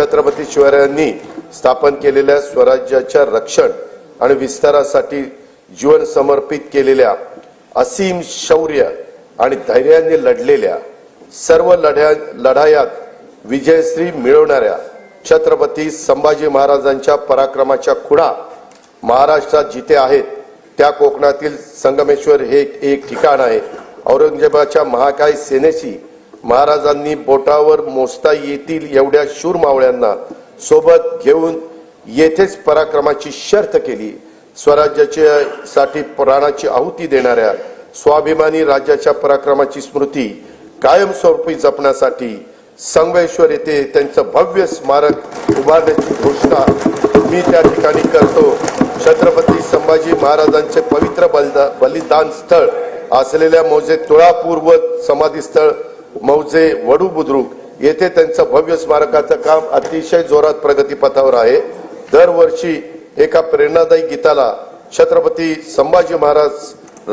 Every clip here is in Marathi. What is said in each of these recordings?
छत्रपती शिवरायांनी स्थापन केलेल्या स्वराज्याच्या रक्षण आणि विस्तारासाठी जीवन समर्पित केलेल्या असीम शौर्य आणि धैर्याने लढलेल्या सर्व लढ्या लढायात विजयश्री मिळवणाऱ्या छत्रपती संभाजी महाराजांच्या पराक्रमाच्या खुणा महाराष्ट्रात जिथे आहेत त्या कोकणातील संगमेश्वर हे एक ठिकाण आहे. औरंगजेबाच्या महाकाय सेनेशी महाराजांनी बोटावर मोजता येतील एवढ्या शूर मावळ्यांना सोबत घेऊन येथेच पराक्रमाची शर्थ केली. स्वराज्याच्या साठी प्राणाची आहुती देणाऱ्या स्वाभिमानी राज्याच्या पराक्रमाची स्मृती कायमस्वरूपी जपण्यासाठी संगमेश्वर येथे त्यांचं भव्य स्मारक उभारण्याची घोषणा मी त्या ठिकाणी करतो. छत्रपती संभाजी महाराजांचे पवित्र बलिदा बलिदान स्थळ असलेल्या मोजे तुळापूर्व समाधीस्थळ समाधी स्थळ मौजे वडू बुद्रुक येथे त्यांचं भव्य स्मारकाचं काम अतिशय जोरात प्रगतीपथावर आहे. दरवर्षी एका प्रेरणादायी गीताला छत्रपती संभाजी महाराज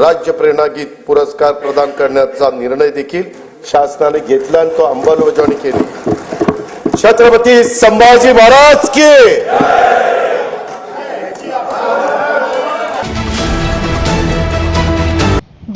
राज्य प्रेरणा गीत पुरस्कार प्रदान करण्याचा निर्णय देखील शासनाने घेतला आणि तो अंमलबजावणी केली. छत्रपती संभाजी महाराज की